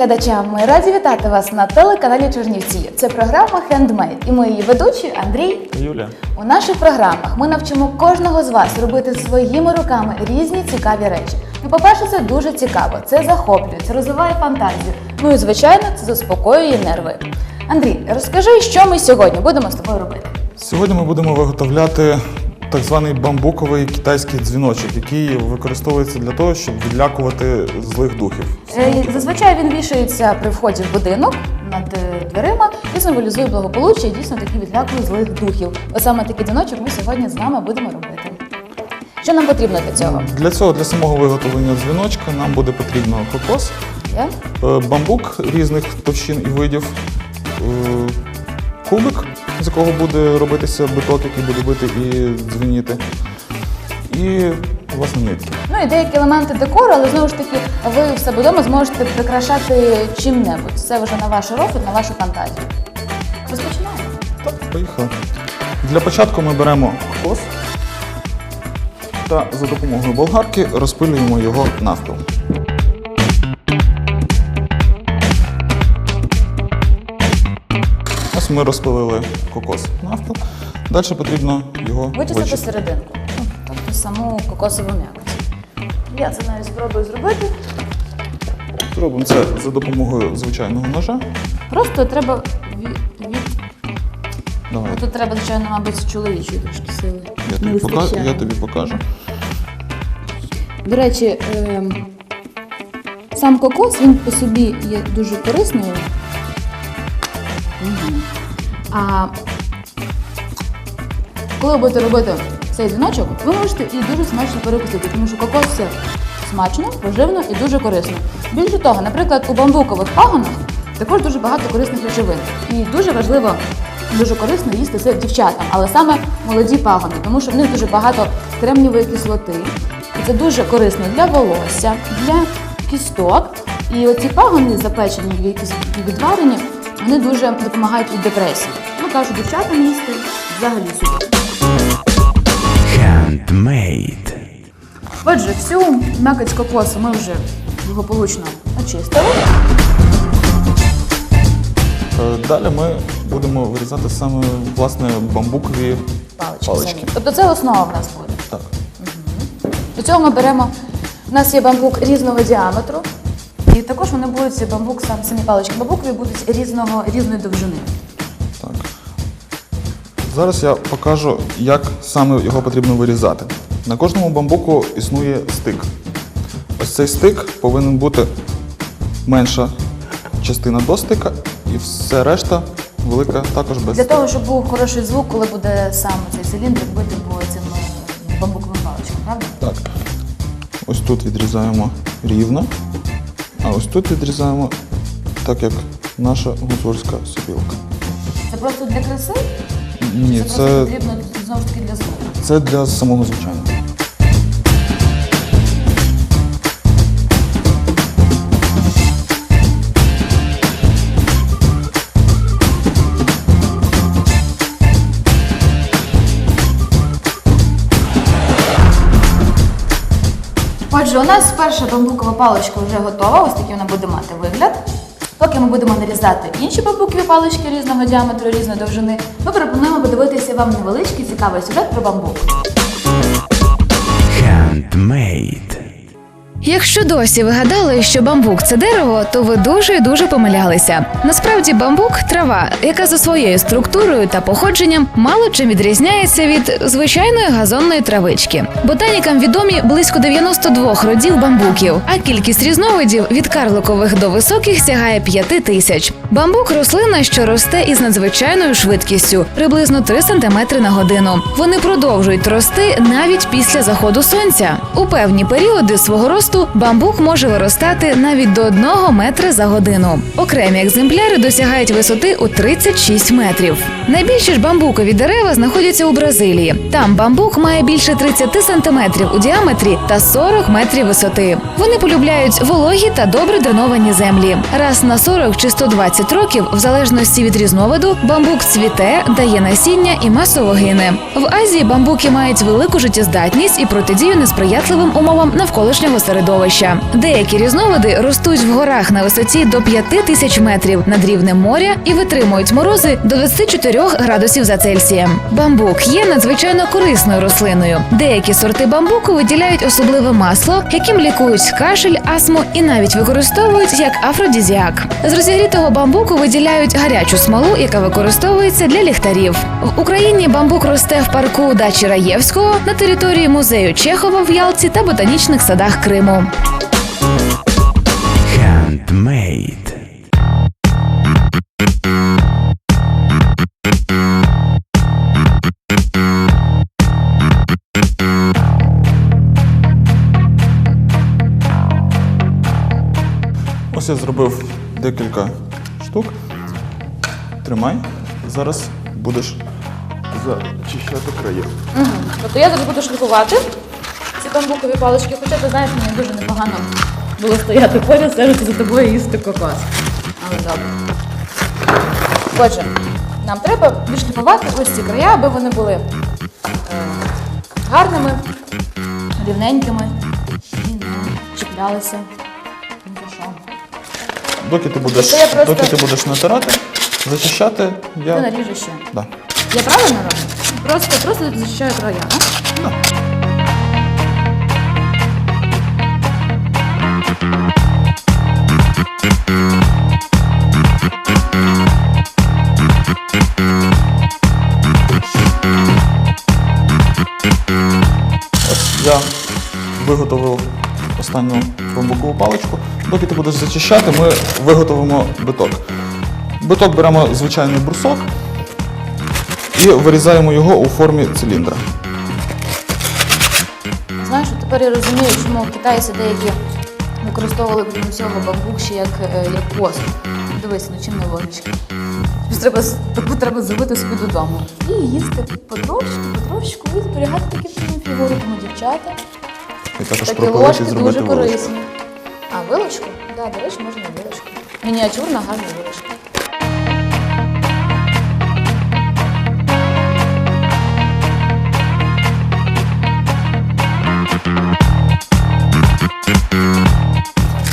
Глядачам! Ми раді вітати вас на телеканалі Чернівці. Це програма Handmade і ми її ведучі Андрій. Юля. У наших програмах ми навчимо кожного з вас робити своїми руками різні цікаві речі. Ну, по-перше, це дуже цікаво, це захоплює, це розвиває фантазію. Ну і звичайно, це заспокоює нерви. Андрій, розкажи, що ми сьогодні будемо з тобою робити. Сьогодні ми будемо виготовляти так званий бамбуковий китайський дзвіночок, який використовується для того, щоб відлякувати злих духів. Е, Зазвичай він вішається при вході в будинок над е, дверима і символізує благополуччя і дійсно таки відлякує злих духів. От саме такий дзвіночок ми сьогодні з вами будемо робити. Що нам потрібно для цього? Для цього, для самого виготовлення дзвіночка, нам буде потрібно кокос, е, бамбук різних товщин і видів, кубик, з якого буде робитися биток, який буде бити і дзвеніти, і власне нитки. Ну і деякі елементи декору, але знову ж таки, ви в себе вдома зможете прикрашати чим-небудь. Це вже на ваш розсуд, на вашу фантазію. Розпочинаємо. Так, поїхали. Для початку ми беремо кокос та за допомогою болгарки розпилюємо його навпіл. Ми розпилили кокос навпіл. Далі потрібно його Вичистити вичистити. серединку, ну, тобто саму кокосову м'якоть. Я це навіть спробую зробити. Робимо це за допомогою звичайного ножа. Просто треба від. Давай, Тут треба, звичайно, мабуть, чоловічої трошки сили. я тобі, покажу, я тобі покажу. До речі, ем, сам кокос він по собі є дуже корисною. Мгм. А коли будете робити цей дзвіночок, ви можете і дуже смачно перекусити, тому що кокос це смачно, поживно і дуже корисно. Більше того, наприклад, у бамбукових пагонах також дуже багато корисних речовин. І дуже важливо, дуже корисно їсти це дівчатам, але саме молоді пагони, тому що в них дуже багато кремнівої кислоти. І це дуже корисно для волосся, для кісток. І оці пагони запечені, якісь відварені, вони дуже допомагають від депресії. Ну кажуть, дівчатам їсти взагалі супер. Handmade. Отже, всю м'якоть кокосу ми вже благополучно очистили. Е, Далі ми будемо вирізати саме власне бамбукові Палички. Палички. самі. Тобто це основа в нас буде. Так. До цього ми беремо. У нас є бамбук різного діаметру. І також вони будуть бамбук, сам самі палички бамбукові будуть різного, різної довжини. Так. Зараз я покажу, як саме його потрібно вирізати. На кожному бамбуку існує стик. Ось цей стик повинен бути менша частина до стика, і все решта велика також без Для стика. того, щоб був хороший звук, коли буде сам цей циліндр бити по цим е, бамбуковим паличкам, правда? Так. Ось тут відрізаємо рівно, а ось тут відрізаємо так, як наша гуцульська сопілка. Це просто для краси? Ні, це, це, потрібно знову ж таки для звуку. це для самого звичайного. Отже, у нас перша бамбукова паличка вже готова, ось такий вона буде мати вигляд. Поки ми будемо нарізати інші бамбукові палички різного діаметру, різної довжини, ми пропонуємо подивитися вам невеличкий цікавий сюжет про бамбук. Handmade. Якщо досі ви гадали, що бамбук це дерево, то ви дуже і дуже помилялися. Насправді, бамбук трава, яка за своєю структурою та походженням мало чим відрізняється від звичайної газонної травички. Ботанікам відомі близько 92 родів бамбуків, а кількість різновидів від карликових до високих сягає 5 тисяч. Бамбук рослина, що росте із надзвичайною швидкістю, приблизно 3 см на годину. Вони продовжують рости навіть після заходу сонця. У певні періоди свого росту бамбук може виростати навіть до 1 метра за годину. Окремі екземпляри досягають висоти у 36 метрів. Найбільші ж бамбукові дерева знаходяться у Бразилії. Там бамбук має більше 30 сантиметрів у діаметрі та 40 метрів висоти. Вони полюбляють вологі та добре дреновані землі. Раз на 40 чи 120 років, в залежності від різновиду, бамбук цвіте, дає насіння і масово гине. В Азії бамбуки мають велику життєздатність і протидію несприятливим умовам навколишнього середовища. Середовища. Деякі різновиди ростуть в горах на висоті до 5 тисяч метрів над рівнем моря і витримують морози до 24 градусів за Цельсієм. Бамбук є надзвичайно корисною рослиною. Деякі сорти бамбуку виділяють особливе масло, яким лікують кашель, астму і навіть використовують як афродізіак. З розігрітого бамбуку виділяють гарячу смолу, яка використовується для ліхтарів. В Україні бамбук росте в парку дачі Раєвського на території музею Чехова в Ялті та ботанічних садах Криму. Handmade. Ось я зробив декілька штук. Тримай. Зараз будеш зачищати краї. Тобто я зараз буду шліфувати бамбукові палички, хоча ти знаєш, мені дуже непогано було стояти поряд, стежити за тобою і їсти кокос. Але добре. Отже, нам треба відшліфувати ось ці края, аби вони були е, гарними, рівненькими і не чіплялися. Доки ти будеш, я просто- доки ти будеш натирати, зачищати, Ти я. наріжеш ще. Да. Я правильно роблю? Просто, просто зачищаю края, а? Я виготовив останню бамбукову паличку. Доки ти будеш зачищати, ми виготовимо биток. Биток беремо звичайний брусок і вирізаємо його у формі циліндра. Знаєш, тепер я розумію, чому китайці деякі використовували крім усього бамбук ще як, е, як посуд. Дивись, ну чим не ложечки. Тобто Треба, таку треба зробити собі додому. І їсти потрошку, потрошку і зберігати такі фігури, тому дівчата. І також Такі ложки і зробити дуже вилочку. корисні. А, вилочку? Так, да, до речі, можна і вилочку. Мініатюрна, гарна вилочка.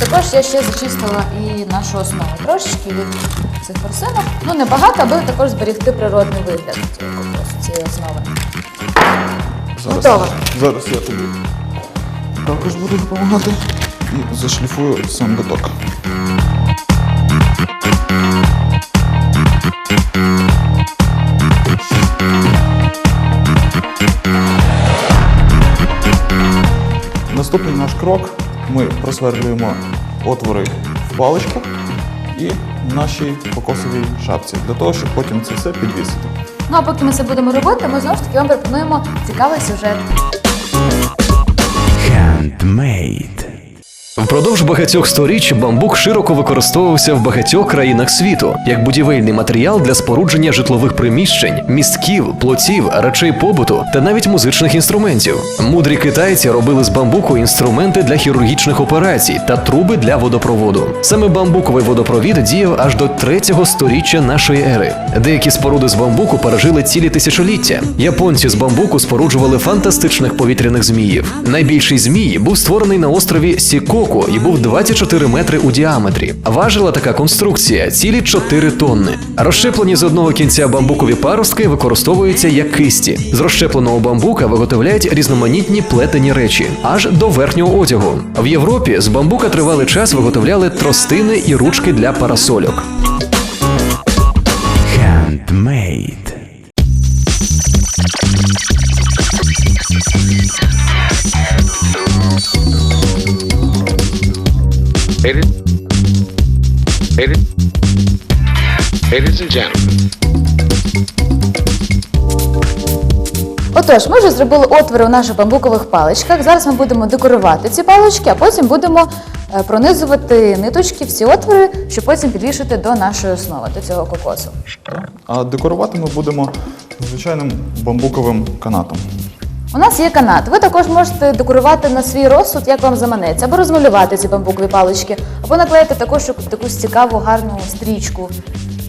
Також я ще зачистила і нашу основу трошечки від цих порсинок. Ну, не багато, аби також зберігти природний вигляд цієї основи. Зараз, Готово. зараз я тобі також буду допомагати і зашліфую сам биток. Наступний наш крок ми просверлюємо отвори в паличках і в нашій кокосовій шапці, для того, щоб потім це все підвісити. Ну а поки ми це будемо робити, ми знову ж таки вам пропонуємо цікавий сюжет. Handmade. Впродовж багатьох сторіч бамбук широко використовувався в багатьох країнах світу як будівельний матеріал для спорудження житлових приміщень, містків, плотів, речей побуту та навіть музичних інструментів. Мудрі китайці робили з бамбуку інструменти для хірургічних операцій та труби для водопроводу. Саме бамбуковий водопровід діяв аж до третього сторіччя нашої ери. Деякі споруди з бамбуку пережили цілі тисячоліття. Японці з бамбуку споруджували фантастичних повітряних зміїв. Найбільший змій був створений на острові Сікоку і був 24 метри у діаметрі. Важила така конструкція цілі 4 тонни. Розщеплені з одного кінця бамбукові паростки використовуються як кисті. З розщепленого бамбука виготовляють різноманітні плетені речі аж до верхнього одягу. В Європі з бамбука тривалий час виготовляли тростини і ручки для парасольок. Handmade. Ladies, ladies, ladies and gentlemen. Отож, ми вже зробили отвори у наших бамбукових паличках. Зараз ми будемо декорувати ці палички, а потім будемо е, пронизувати ниточки в ці отвори, щоб потім підвішати до нашої основи, до цього кокосу. А декорувати ми будемо звичайним бамбуковим канатом. У нас є канат. Ви також можете декорувати на свій розсуд, як вам заманеться, або розмалювати ці бамбукові палички, або наклеїти також якусь цікаву гарну стрічку.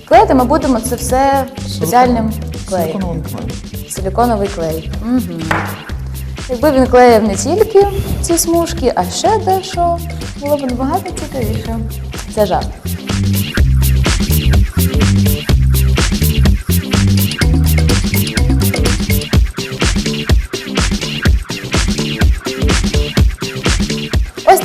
Клеїти ми будемо це все спеціальним клеєм. Клеєм. Силіконовий клей. Угу. Якби він клеїв не тільки ці смужки, а ще дещо, було б набагато цікавіше. Це жарт.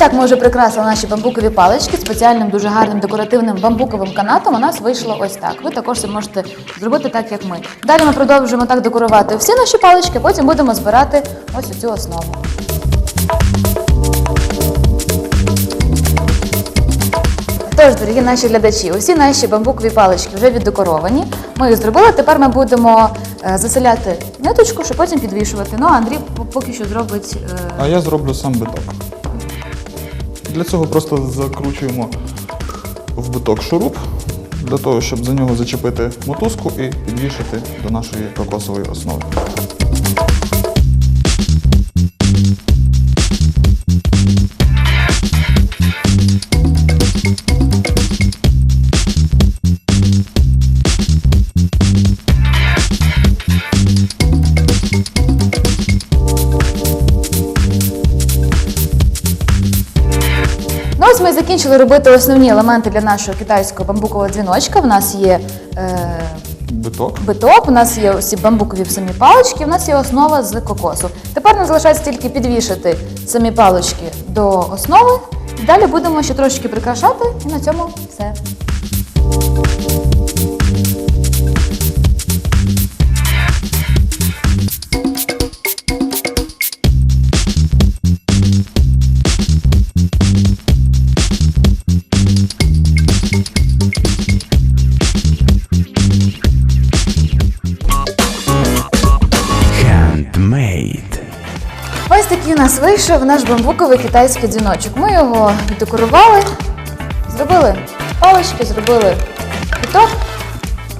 Так ми вже прикрасили наші бамбукові палички спеціальним дуже гарним декоративним бамбуковим канатом. У нас вийшло ось так. Ви також це можете зробити так, як ми. Далі ми продовжуємо так декорувати всі наші палички, потім будемо збирати ось цю основу. Тож, дорогі наші глядачі, усі наші бамбукові палички вже віддекоровані. Ми їх зробили. Тепер ми будемо е, заселяти ниточку, щоб потім підвішувати. Ну, а Андрій поки що зробить. е, А я зроблю сам биток. Для цього просто закручуємо в биток шуруп, для того, щоб за нього зачепити мотузку і підвішати до нашої кокосової основи. Закінчили робити основні елементи для нашого китайського бамбукового дзвіночка. У нас є е, Биток. биток, у нас є ці бамбукові самі палички, у нас є основа з кокосу. Тепер нам залишається тільки підвішати самі палички до основи. Далі будемо ще трошечки прикрашати, і на цьому все. Нас вийшов наш бамбуковий китайський дзвіночок. Ми його віддекорували, зробили палички, зробили квіток.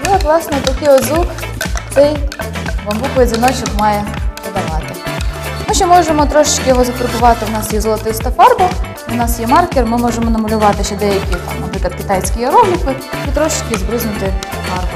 І от, власне, такий от звук цей бамбуковий дзвіночок має подавати. Ми ще можемо трошечки його зафарбувати. У нас є золотиста фарба, у нас є маркер, ми можемо намалювати ще деякі, наприклад, китайські іерогліфи і трошечки збризнути фарбою.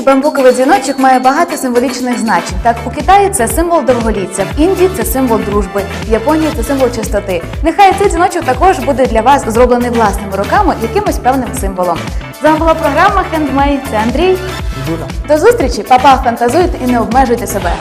Китайський бамбуковий дзвіночок має багато символічних значень. Так, у Китаї це символ довголіття, в Індії це символ дружби, в Японії це символ чистоти. Нехай цей дзвіночок також буде для вас зроблений власними руками якимось певним символом. З вами була програма Handmade. Це Андрій. До зустрічі, Па-па, фантазуйте і не обмежуйте себе.